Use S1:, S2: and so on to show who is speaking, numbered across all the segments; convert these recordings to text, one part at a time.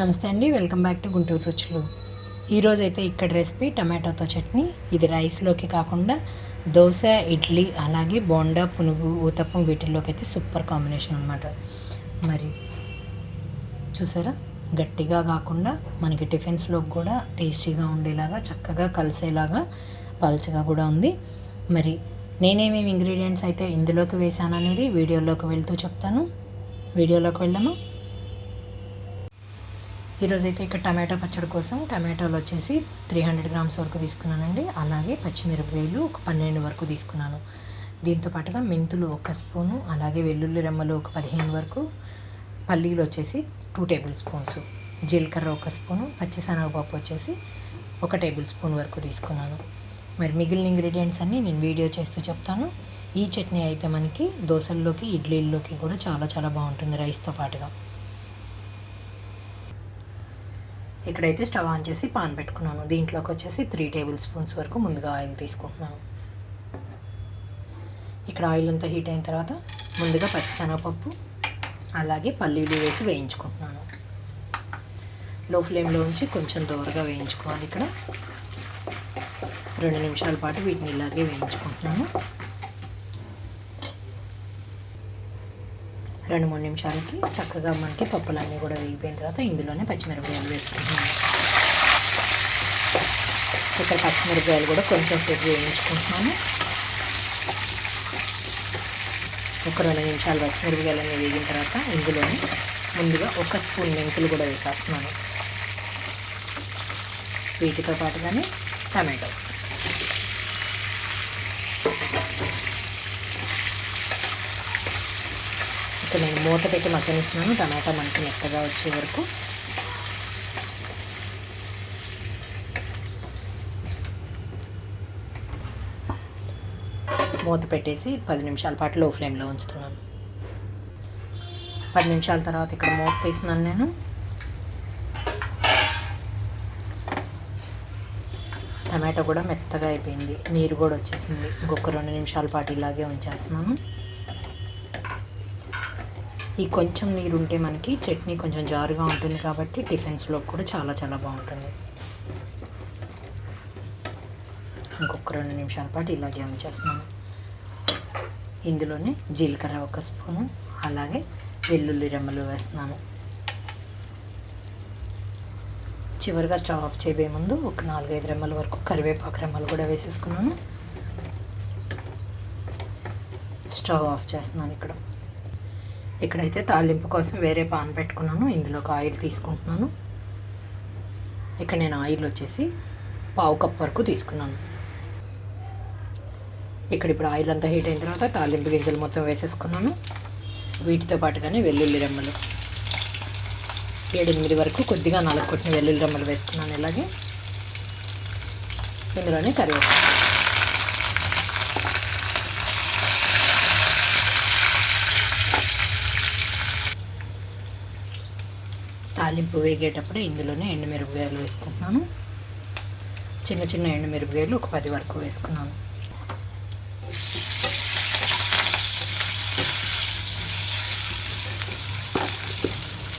S1: నమస్తే అండి welcome back to Guntur రుచులు. ఈరోజు అయితే ఇక్కడ రెసిపీ టమాటోతో చట్నీ. ఇది రైస్లోకి కాకుండా దోశ ఇడ్లీ అలాగే బోండా పునుగు ఊతప్పం వీటిల్లోకి అయితే సూపర్ కాంబినేషన్ అనమాట మరి చూసారా? గట్టిగా కాకుండా మనకి టిఫిన్స్లోకి కూడా టేస్టీగా ఉండేలాగా చక్కగా కలిసేలాగా పల్చగా కూడా ఉంది. మరి నేనేమేమి ఇంగ్రీడియంట్స్ అయితే ఇందులోకి వేసాను అనేది వీడియోలోకి వెళ్తూ చెప్తాను. వీడియోలోకి వెళ్దాము? ఈరోజైతే ఇక్కడ టమాటో పచ్చడి కోసం టమాటోలు వచ్చేసి త్రీ హండ్రెడ్ గ్రామ్స్ వరకు తీసుకున్నానండి. అలాగే పచ్చిమిరపకాయలు ఒక పన్నెండు వరకు తీసుకున్నాను. దీంతో పాటుగా మెంతులు ఒక స్పూను అలాగే వెల్లుల్లి రెమ్మలు ఒక పదిహేను వరకు పల్లీలు వచ్చేసి టూ టేబుల్ స్పూన్స్ జీలకర్ర ఒక స్పూను పచ్చిశనగపప్పు వచ్చేసి ఒక టేబుల్ స్పూన్ వరకు తీసుకున్నాను. మరి మిగిలిన ఇంగ్రీడియంట్స్ అన్నీ నేను వీడియో చేస్తూ చెప్తాను. ఈ చట్నీ అయితే మనకి దోశల్లోకి ఇడ్లీల్లోకి కూడా చాలా చాలా బాగుంటుంది రైస్తో పాటుగా. ఇక్కడైతే స్టవ్ ఆన్ చేసి పాన్ పెట్టుకున్నాను. దీంట్లోకి వచ్చేసి త్రీ టేబుల్ స్పూన్స్ వరకు ముందుగా ఆయిల్ తీసుకుంటున్నాను. ఇక్కడ ఆయిల్ అంతా హీట్ అయిన తర్వాత ముందుగా పచ్చిశనగపప్పు అలాగే పల్లీలు వేసి వేయించుకుంటున్నాను. లో ఫ్లేమ్లో ఉంచి కొంచెం దూరగా వేయించుకోవాలి ఇక్కడ. రెండు నిమిషాల పాటు వీటిని ఇలాగే వేయించుకుంటున్నాను. రెండు మూడు నిమిషాలకి చక్కగా మనకి పప్పులన్నీ కూడా వేగిపోయిన తర్వాత ఇందులోనే పచ్చిమిరపకాయలు వేసుకుంటున్నాను. ఇక్కడ పచ్చిమిరపకాయలు కూడా కొంచెం సేపు వేయించుకుంటున్నాను. ఒక రెండు నిమిషాలు పచ్చిమిరపకాయలన్నీ వేగిన తర్వాత ఇందులోనే ముందుగా ఒక స్పూన్ మెంతులు కూడా వేసేస్తున్నాను. వీటితో పాటుగానే టమాటో. ఇక్కడ నేను మూత పెట్టి మగ్గనిస్తున్నాను. టమాటా మనకి మెత్తగా వచ్చే వరకు. మూత పెట్టేసి పది నిమిషాల పాటు లో ఫ్లేమ్లో ఉంచుతున్నాను. పది నిమిషాల తర్వాత ఇక్కడ మూత తీస్తున్నాను నేను. టమాటో కూడా మెత్తగా అయిపోయింది. నీరు కూడా వచ్చేసింది. ఇంకొక రెండు నిమిషాల పాటు ఇలాగే ఉంచేస్తున్నాను. ఈ కొంచెం నీరు ఉంటే మనకి చట్నీ కొంచెం జారుగా ఉంటుంది కాబట్టి టిఫిన్స్లో కూడా చాలా చాలా బాగుంటుంది. ఇంకొక రెండు నిమిషాల పాటు ఇలాగే ఉంచేస్తున్నాను. ఇందులోనే జీలకర్ర ఒక స్పూను అలాగే వెల్లుల్లి రెమ్మలు వేస్తున్నాను. చివరిగా స్టవ్ ఆఫ్ చేయబోయే ముందు ఒక నాలుగైదు రెమ్మల వరకు కరివేపాకు రెమ్మలు కూడా వేసేసుకున్నాను. స్టవ్ ఆఫ్ చేస్తున్నాను ఇక్కడ. ఇక్కడైతే తాలింపు కోసం వేరే పాన్ పెట్టుకున్నాను. ఇందులోకి ఆయిల్ తీసుకుంటున్నాను. ఇక్కడ నేను ఆయిల్ వచ్చేసి పావు కప్ వరకు తీసుకున్నాను. ఇక్కడ ఇప్పుడు ఆయిల్ అంతా హీట్ అయిన తర్వాత తాలింపు గింజలు మొత్తం వేసేసుకున్నాను. వీటితో పాటుగానే వెల్లుల్లి రెమ్మలు. ఏడెనిమిది వరకు కొద్దిగా నాలుగు కొట్టిన వెల్లుల్లి రెమ్మలు వేసుకున్నాను ఇలాగే. ఇందులోనే కరివేపాకు. తాలింపు వేగేటప్పుడు ఇందులోనే ఎండుమిరపకాయలు వేసుకుంటున్నాను. చిన్న చిన్న ఎండుమిరపకాయలు ఒక పది వరకు వేసుకున్నాను.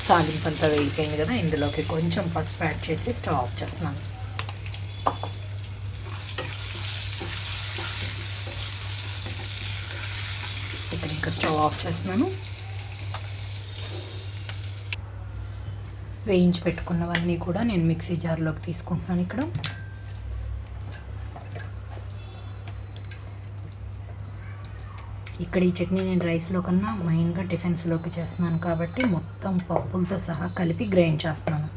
S1: తాలింపు అంతా వేగిపోయింది కదా ఇందులోకి కొంచెం పసుపు యాడ్ చేసి స్టవ్ ఆఫ్ చేస్తున్నాను. ఇక్కడ ఇంకా స్టవ్ ఆఫ్ చేస్తున్నాను. వేయించి పెట్టుకున్నవన్నీ కూడా నేను మిక్సీ జార్లోకి తీసుకుంటున్నాను ఇక్కడ. ఇక్కడ ఈ చట్నీ నేను రైస్లో కన్నా మెయిన్గా టిఫిన్స్లోకి చేస్తున్నాను కాబట్టి మొత్తం పప్పులతో సహా కలిపి గ్రైండ్ చేస్తున్నాను.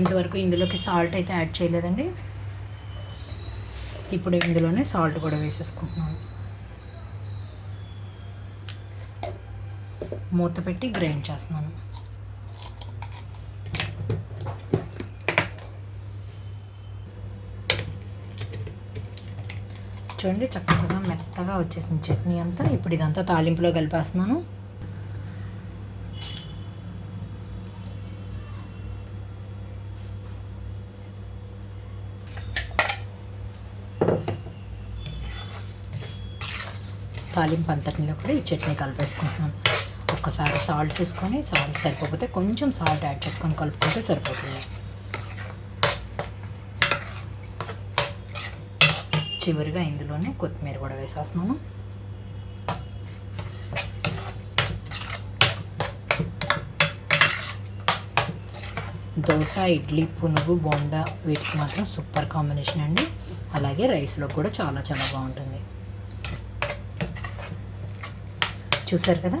S1: ఇంతవరకు ఇందులోకి సాల్ట్ అయితే యాడ్ చేయలేదండి. ఇప్పుడు ఇందులోనే సాల్ట్ కూడా వేసేసుకుంటున్నాను. మూత పెట్టి గ్రైండ్ చేస్తున్నాను. చూడండి చక్కగా మెత్తగా వచ్చేసింది చట్నీ అంతా. ఇప్పుడు ఇదంతా తాలింపులో కలిపేస్తున్నాను. తాలింపు అంతటిలో కూడా ఈ చట్నీ కలిపేసుకుంటున్నాను. ఒక్కసారి సాల్ట్ చూసుకొని సాల్ట్ సరిపోతే కొంచెం సాల్ట్ యాడ్ చేసుకొని కలుపుకుంటే సరిపోతుంది. చివరిగా ఇందులోనే కొత్తిమీర కూడా వేసేస్తున్నాను. దోశ ఇడ్లీ పునుగు బోండా వీటికి మాత్రం సూపర్ కాంబినేషన్ అండి. అలాగే రైస్లో కూడా చాలా చాలా బాగుంటుంది. చూసారు కదా?